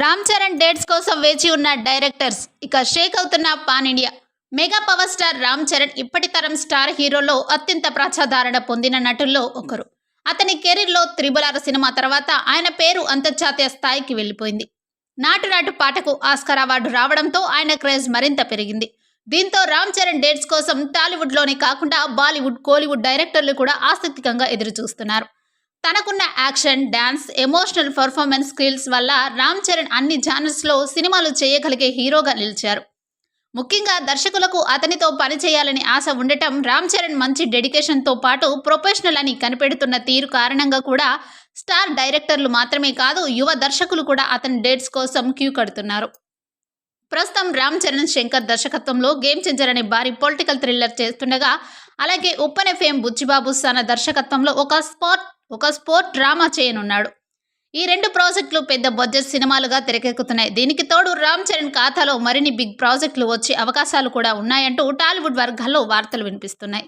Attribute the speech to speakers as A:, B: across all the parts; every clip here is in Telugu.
A: రామ్ చరణ్ డేట్స్ కోసం వేచి ఉన్న డైరెక్టర్స్ ఇక షేక్ అవుతున్న pan India. Mega power star Ram Charan ఇప్పటి తరం స్టార్ హీరోలో అత్యంత ప్రజాదరణ పొందిన నటుల్లో ఒకరు. అతని కెరీర్లో త్రిబులార సినిమా తర్వాత ఆయన పేరు అంతర్జాతీయ స్థాయికి వెళ్ళిపోయింది. నాటు నాటు పాటకు ఆస్కార్ అవార్డు రావడంతో ఆయన క్రేజ్ మరింత పెరిగింది. దీంతో రామ్ చరణ్ డేట్స్ కోసం టాలీవుడ్లోనే కాకుండా బాలీవుడ్ కోలీవుడ్ డైరెక్టర్లు కూడా ఆసక్తికంగా ఎదురుచూస్తున్నారు. తనకున్న action dance emotional performance skills వల్ల రామ్ చరణ్ అన్ని జానర్స్లో సినిమాలు చేయగలిగే హీరోగా నిలిచారు. ముఖ్యంగా దర్శకులకు అతనితో పనిచేయాలని ఆశ ఉండటం రామ్ చరణ్ మంచి డెడికేషన్తో పాటు ప్రొఫెషనల్ అని కనిపెడుతున్న తీరు కారణంగా కూడా స్టార్ డైరెక్టర్లు మాత్రమే కాదు యువ దర్శకులు కూడా అతని డేట్స్ కోసం క్యూ కడుతున్నారు. ప్రస్తుతం రామ్ చరణ్ శంకర్ దర్శకత్వంలో గేమ్ చేంజర్ అనే భారీ పొలిటికల్ థ్రిల్లర్ చేస్తుండగా అలాగే ఉప్పన్ ఎఫ్ఎం బుచ్చిబాబు సన దర్శకత్వంలో ఒక స్పోర్ట్ ఒక స్పోర్ట్ డ్రామా చేయనున్నాడు. ఈ రెండు ప్రాజెక్టులు పెద్ద బడ్జెట్ సినిమాలుగా తెరకెక్కుతున్నాయి. దీనికి తోడు రామ్ చరణ్ ఖాతాలో మరిన్ని బిగ్ ప్రాజెక్టులు వచ్చే అవకాశాలు కూడా ఉన్నాయంటూ టాలీవుడ్ వర్గాల్లో వార్తలు వినిపిస్తున్నాయి.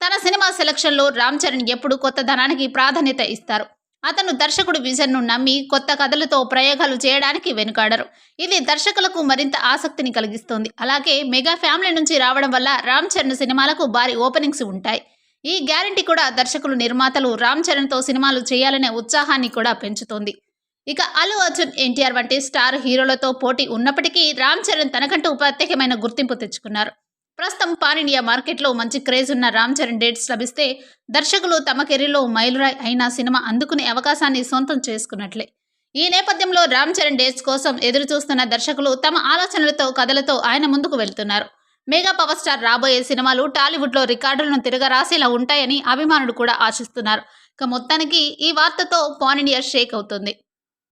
A: తన సినిమా సెలక్షన్లో రామ్ చరణ్ ఎప్పుడు కొత్త ధనానికి ప్రాధాన్యత ఇస్తారు. అతను దర్శకుడు విజన్ను నమ్మి కొత్త కథలతో ప్రయోగాలు చేయడానికి వెనుకాడరు. ఇది దర్శకులకు మరింత ఆసక్తిని కలిగిస్తుంది. అలాగే మెగా ఫ్యామిలీ నుంచి రావడం వల్ల రామ్ చరణ్ సినిమాలకు భారీ ఓపెనింగ్స్ ఉంటాయి. ఈ గ్యారంటీ కూడా దర్శకులు నిర్మాతలు రామ్ చరణ్తో సినిమాలు చేయాలనే ఉత్సాహాన్ని కూడా పెంచుతోంది. ఇక అల్లు అర్జున్ ఎన్టీఆర్ వంటి స్టార్ హీరోలతో పోటీ ఉన్నప్పటికీ రామ్ చరణ్ తనకంటూ ప్రత్యేకమైన గుర్తింపు తెచ్చుకున్నారు. ప్రస్తుతం పాన్ ఇండియా మార్కెట్లో మంచి క్రేజ్ ఉన్న రామ్ చరణ్ డేట్స్ లభిస్తే దర్శకులు తమ కెరీర్లో మైలురాయ్ అయిన సినిమా అందుకునే అవకాశాన్ని సొంతం చేసుకున్నట్లే. ఈ నేపథ్యంలో రామ్ చరణ్ డేట్స్ కోసం ఎదురు చూస్తున్న దర్శకులు తమ ఆలోచనలతో కథలతో ఆయన ముందుకు వెళ్తున్నారు. మెగా పవర్ స్టార్ రాబోయే సినిమాలు టాలీవుడ్లో రికార్డులను తిరగరాసేలా ఉంటాయని అభిమానులు కూడా ఆశిస్తున్నారు. ఇక మొత్తానికి ఈ వార్తతో పాన్ ఇండియా షేక్ అవుతుంది.